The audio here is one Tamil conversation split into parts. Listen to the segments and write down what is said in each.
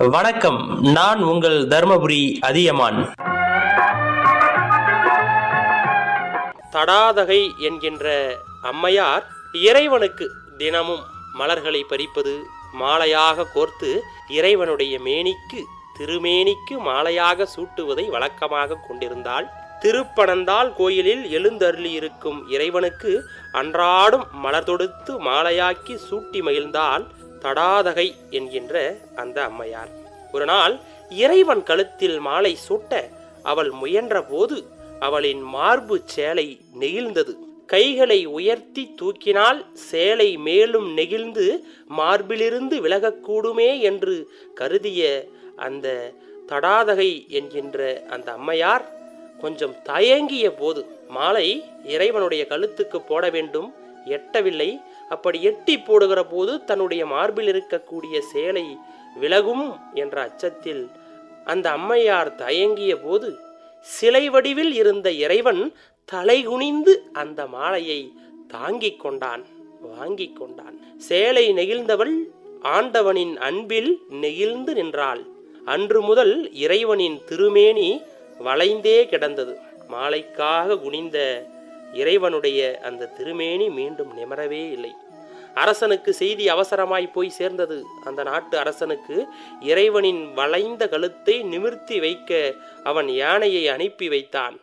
வணக்கம். நான் உங்கள் தர்மபுரி அதியமான். தடாதகை என்கின்ற அம்மையார் இறைவனுக்கு தினமும் மலர்களை பறிப்பது மாலையாக கோர்த்து இறைவனுடைய மேனிக்கு திருமேனிக்கு மாலையாக சூட்டுவதை வழக்கமாக கொண்டிருந்தாள். திருப்பனந்தாள் கோயிலில் எழுந்தருளி இருக்கும் இறைவனுக்கு அன்றாடும் மலர் தொடுத்து மாலையாக்கி சூட்டி மகிழ்ந்தால் தடாதகை என்கின்ற அந்த அம்மையார். ஒரு நாள் இறைவன் கழுத்தில் மாலை சூட்ட அவள் முயன்ற போது அவளின் மார்பு சேலை நெகிழ்ந்தது. கைகளை உயர்த்தி தூக்கினால் சேலை மேலும் நெகிழ்ந்து மார்பிலிருந்து விலகக்கூடுமே என்று கருதிய அந்த தடாதகை என்கின்ற அந்த அம்மையார் கொஞ்சம் தயங்கிய போது மாலை இறைவனுடைய கழுத்துக்கு போட வேண்டும் எட்டவில்லை அப்படி எட்டி போடுகிற போது தன்னுடைய மார்பில் இருக்கக்கூடிய சேலை விலகும் என்ற அச்சத்தில் அந்த அம்மையார் தயங்கிய போது சிலை வடிவில் இருந்த இறைவன் தலைகுனிந்து அந்த மாலையை தாங்கிக் கொண்டான் வாங்கிக் கொண்டான். சேலை நெகிழ்ந்தவள் ஆண்டவனின் அன்பில் நெகிழ்ந்து நின்றாள். அன்று முதல் இறைவனின் திருமேனி வளைந்தே கிடந்தது. மாலைக்காக குனிந்த இறைவனுடைய அந்த திருமேனி மீண்டும் நிமரவே இல்லை. அரசனுக்கு செய்தி அவசரமாய் போய் சேர்ந்தது. அந்த நாட்டு அரசனுக்கு இறைவனின் வளைந்த கழுத்தை நிமிர்த்தி வைக்க அவன் யானையை அனுப்பி வைத்தான்.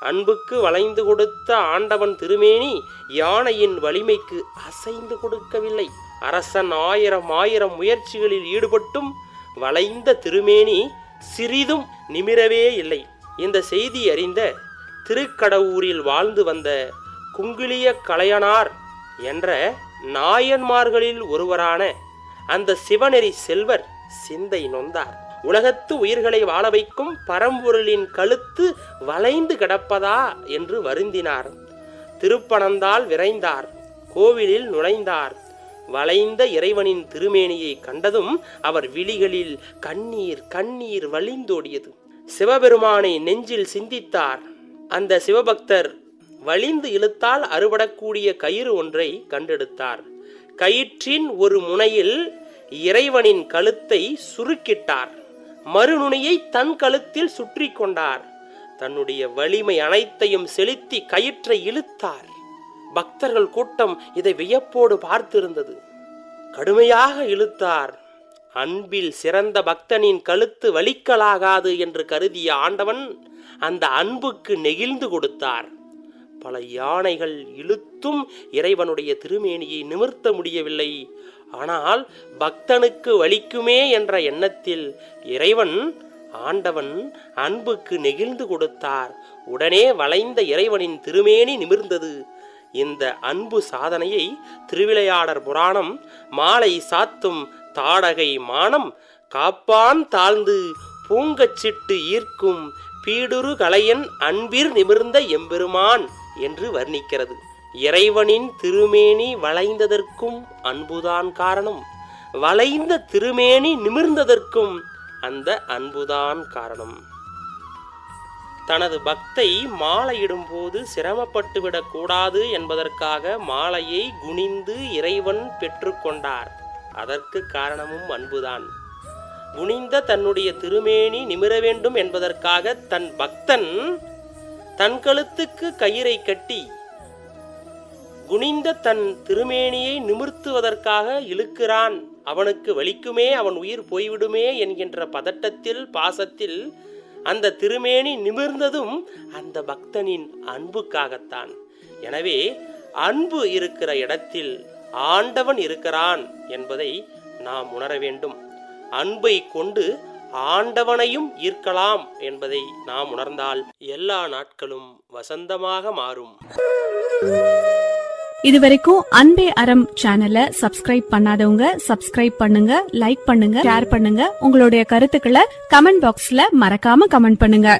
அன்புக்கு வளைந்து கொடுத்த ஆண்டவன் திருமேனி யானையின் வலிமைக்கு அசைந்து கொடுக்கவில்லை. அரசன் ஆயிரம் ஆயிரம் முயற்சிகளில் ஈடுபட்டும் வளைந்த திருமேனி சிறிதும் நிமிரவே இல்லை. இந்த செய்தி அறிந்த திருக்கடவூரில் வாழ்ந்து வந்த குங்கிலிய கலையனார் என்ற நாயன்மார்களில் ஒருவரான அந்த சிவநெறி செல்வர் சிந்தை நொந்தார். உலகத்து உயிர்களை வாழ வைக்கும் பரம்பொருளின் கழுத்து வளைந்து கிடப்பதா என்று வருந்தினார். திருப்பணந்தால் விரைந்தார் கோவிலில் நுழைந்தார். வளைந்த இறைவனின் திருமேனியை கண்டதும் அவர் விழிகளில் கண்ணீர் கண்ணீர் வழிந்தோடியது. சிவபெருமானை நெஞ்சில் சிந்தித்தார் அந்த சிவபக்தர் வலிந்து இழுத்தால் அறுபடக்கூடிய கயிறு ஒன்றை கண்டெடுத்தார். கயிற்றின் ஒரு முனையில் இறைவனின் கழுத்தை சுருக்கிட்டார். மறுநுனியை தன் கழுத்தில் சுற்றி கொண்டார். தன்னுடைய வலிமை அனைத்தையும் செலுத்தி கயிற்றை இழுத்தார். பக்தர்கள் கூட்டம் இதை வியப்போடு பார்த்திருந்தது. கடுமையாக இழுத்தார். அன்பில் சிறந்த பக்தனின் கழுத்து வலிக்கலாகாது என்று கருதிய ஆண்டவன் அந்த அன்புக்கு நெகிழ்ந்து கொடுத்தார். பல யானைகள் இழுத்தும் இறைவனுடைய திருமேனியை நிமிர்த்த முடியவில்லை. ஆனால் பக்தனுக்கு வலிக்குமே என்ற எண்ணத்தில் இறைவன் ஆண்டவன் அன்புக்கு நெகிழ்ந்து கொடுத்தார். உடனே வளைந்த இறைவனின் திருமேனி நிமிர்ந்தது. இந்த அன்பு சாதனையை திருவிளையாடர் புராணம் மாலை சாத்தும் தாடகை மானம் காப்பான் தாழ்ந்து பூங்கச்சிட்டு ஈர்க்கும் பீடுரு கலையன் அன்பிர் நிமிர்ந்த எம்பெருமான் என்று வர்ணிக்கிறது. இறைவனின் திருமேனி வளைந்ததற்கும் அன்புதான் காரணம். வளைந்த திருமேனி நிமிர்ந்ததற்கும் அந்த அன்புதான் காரணம். தனது பக்தை மாலையிடும் போது சிரமப்பட்டுவிடக் கூடாது என்பதற்காக மாலையை குனிந்து இறைவன் பெற்றுக்கொண்டார் அதற்கு காரணமும் அன்புதான். குனிந்த தன்னுடைய திருமேனி நிமிர வேண்டும் என்பதற்காக தன் பக்தன் தன் கழுத்துக்கு கயிறை கட்டி குனிந்த தன் திருமேனியை நிமிர்த்துவதற்காக இழுக்கிறான். அவனுக்கு வலிக்குமே அவன் உயிர் போய்விடுமே என்கின்ற பதட்டத்தில் பாசத்தில் அந்த திருமேனி நிமிர்ந்ததும் அந்த பக்தனின் அன்புக்காகத்தான். எனவே அன்பு இருக்கிற இடத்தில் ஆண்டவன் இருக்கிறான் என்பதை நாம் உணர வேண்டும். அன்பை கொண்டு ஆண்டவனையும் ஈர்க்கலாம் என்பதை நாம் உணர்ந்தால் எல்லா நாட்களும் வசந்தமாக மாறும். இதுவரைக்கும் அன்பே அறம் சேனலை சப்ஸ்கிரைப் பண்ணாதவங்க சப்ஸ்கிரைப் பண்ணுங்க லைக் பண்ணுங்க ஷேர் பண்ணுங்க. உங்களுடைய கருத்துக்களை கமெண்ட் பாக்ஸ்ல மறக்காம கமெண்ட் பண்ணுங்க.